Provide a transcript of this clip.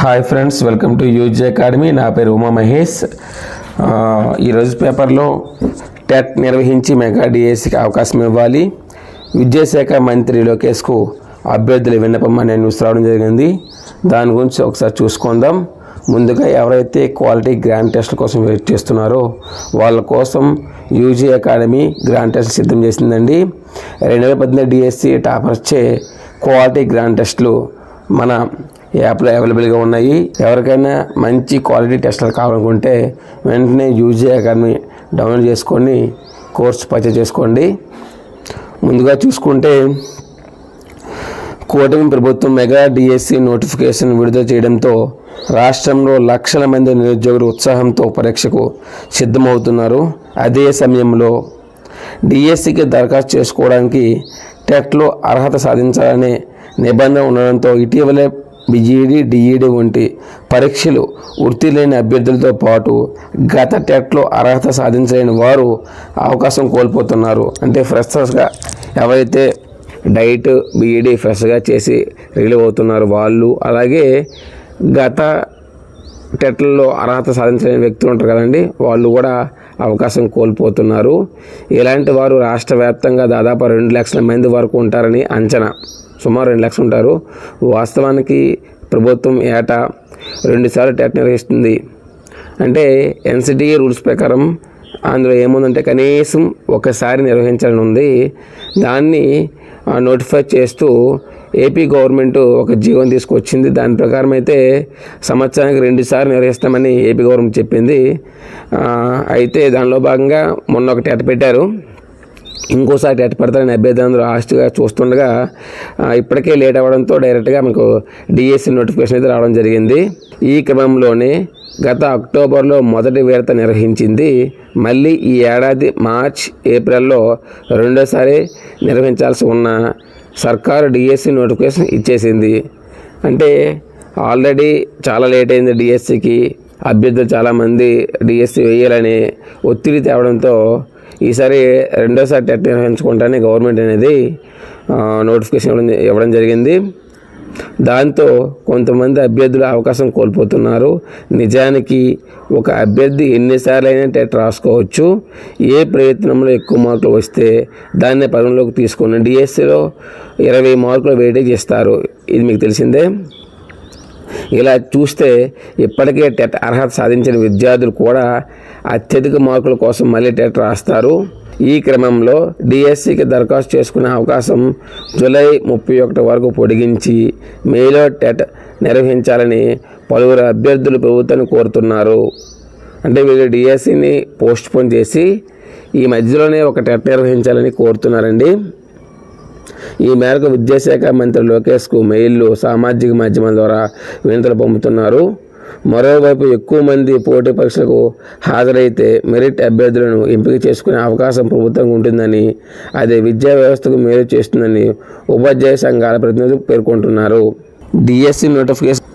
Hi friends welcome to UG Academy. నా పేరు ఉమా మహేష్. ఈరోజు పేపర్లో టెట్ నిర్వహించి మెగా డిఎస్సికి అవకాశం ఇవ్వాలి. విద్యాశాఖ మంత్రి లోకేష్కు అభ్యర్థుల విన్నపం అనే న్యూస్ రావడం జరిగింది. దాని గురించి ఒకసారి చూసుకుందాం. ముందుగా ఎవరైతే క్వాలిటీ గ్రాండ్ టెస్ట్ల కోసం వెయిట్ చేస్తున్నారో వాళ్ళ కోసం యూజీ అకాడమీ గ్రాండ్ టెస్ట్ సిద్ధం చేసిందండి. రెండు వేల పద్దెనిమిది డిఎస్సి టాపర్స్చే క్వాలిటీ గ్రాండ్ టెస్ట్లు మన యాప్లో అవైలబుల్గా ఉన్నాయి. ఎవరికైనా మంచి క్వాలిటీ టెస్టులు కావాలనుకుంటే వెంటనే యూజీ అకాడమీ డౌన్లోడ్ చేసుకొని కోర్స్ పర్చేజ్ చేసుకోండి. ముందుగా చూసుకుంటే కూటమి ప్రభుత్వం మెగా డిఎస్సి నోటిఫికేషన్ విడుదల చేయడంతో రాష్ట్రంలో లక్షల మంది నిరుద్యోగులు ఉత్సాహంతో పరీక్షకు సిద్ధమవుతున్నారు. అదే సమయంలో డిఎస్సికి దరఖాస్తు చేసుకోవడానికి టెట్లో అర్హత సాధించాలనే నిబంధన ఉండడంతో ఇటీవలే బిజీడి డిఈడి వంటి పరీక్షలు వృత్తి లేని అభ్యర్థులతో పాటు గత టెట్లో అర్హత సాధించలేని వారు అవకాశం కోల్పోతున్నారు. అంటే ఫ్రెషర్స్గా ఎవరైతే డైట్ బీఈడి ఫ్రెష్గా చేసి రిలీవ్ అవుతున్నారు వాళ్ళు అలాగే గత టెట్లలో అర్హత సాధించలేని వ్యక్తులు ఉంటారు కదండి వాళ్ళు కూడా అవకాశం కోల్పోతున్నారు. ఇలాంటి వారు రాష్ట్ర వ్యాప్తంగా దాదాపు రెండు లక్షల మంది వరకు ఉంటారని అంచనా. సుమారు రెండు లక్షలు ఉంటారు. వాస్తవానికి ప్రభుత్వం ఏటా రెండుసార్లు టెట్ నిర్వహిస్తుంది అంటే ఎన్సిటి రూల్స్ ప్రకారం అందులో ఏముందంటే కనీసం ఒకసారి నిర్వహించాలని ఉంది. దాన్ని నోటిఫై చేస్తూ ఏపీ గవర్నమెంట్ ఒక జీవం తీసుకొచ్చింది. దాని ప్రకారం అయితే సంవత్సరానికి రెండుసార్లు నిర్వహిస్తామని ఏపీ గవర్నమెంట్ చెప్పింది. అయితే దానిలో భాగంగా మొన్న ఒకటి టెట్ పెట్టారు. ఇంకోసారి టెట్ పెడతారని అభ్యర్థులందరూ ఆస్తిగా చూస్తుండగా ఇప్పటికే లేట్ అవ్వడంతో డైరెక్ట్గా మనకు డిఎస్సి నోటిఫికేషన్ అయితే రావడం జరిగింది. ఈ క్రమంలోనే గత అక్టోబర్లో మొదటి విడత నిర్వహించింది. మళ్ళీ ఈ ఏడాది మార్చ్ ఏప్రిల్లో రెండోసారి నిర్వహించాల్సి ఉన్న సర్కారు డిఎస్సి నోటిఫికేషన్ ఇచ్చేసింది. అంటే ఆల్రెడీ చాలా లేట్ అయింది డిఎస్సికి అభ్యర్థులు చాలామంది డిఎస్సి వేయాలని ఒత్తిడి తేవడంతో ఈసారి రెండోసారి టెట్ నిర్వహించుకుంటానే గవర్నమెంట్ అనేది నోటిఫికేషన్ ఇవ్వడం ఇవ్వడం జరిగింది. దాంతో కొంతమంది అభ్యర్థులు అవకాశం కోల్పోతున్నారు. నిజానికి ఒక అభ్యర్థి ఎన్నిసార్లు అయినా టెట్ రాసుకోవచ్చు. ఏ ప్రయత్నంలో ఎక్కువ మార్కులు వస్తే దాన్ని పరిగణలోకి తీసుకుని డిఎస్సిలో ఇరవై మార్కులు వెయిటేజ్ ఇస్తారు ఇది మీకు తెలిసిందే? ఇలా చూస్తే ఇప్పటికే టెట్ అర్హత సాధించిన విద్యార్థులు కూడా అత్యధిక మార్కుల కోసం మళ్ళీ టెట్ రాస్తారు. ఈ క్రమంలో డిఎస్సికి దరఖాస్తు చేసుకునే అవకాశం జూలై ముప్పై ఒకటి వరకు పొడిగించి మేలో టెట్ నిర్వహించాలని పలువురు అభ్యర్థులు ప్రభుత్వాన్ని కోరుతున్నారు. అంటే వీళ్ళు డిఎస్సిని పోస్ట్ పోన్ చేసి ఈ మధ్యలోనే ఒక టెట్ నిర్వహించాలని కోరుతున్నారండి. ఈ మేరకు విద్యాశాఖ మంత్రి లోకేష్కు మెయిల్లు సామాజిక మాధ్యమం ద్వారా వినతులు పంపుతున్నారు. మరోవైపు ఎక్కువ మంది పోటీ పరీక్షలకు హాజరైతే మెరిట్ అభ్యర్థులను ఎంపిక చేసుకునే అవకాశం ప్రభుత్వం ఉంటుందని అది విద్యా వ్యవస్థకు మేలు చేస్తుందని ఉపాధ్యాయ సంఘాల ప్రతినిధులు పేర్కొంటున్నారు. DSC notification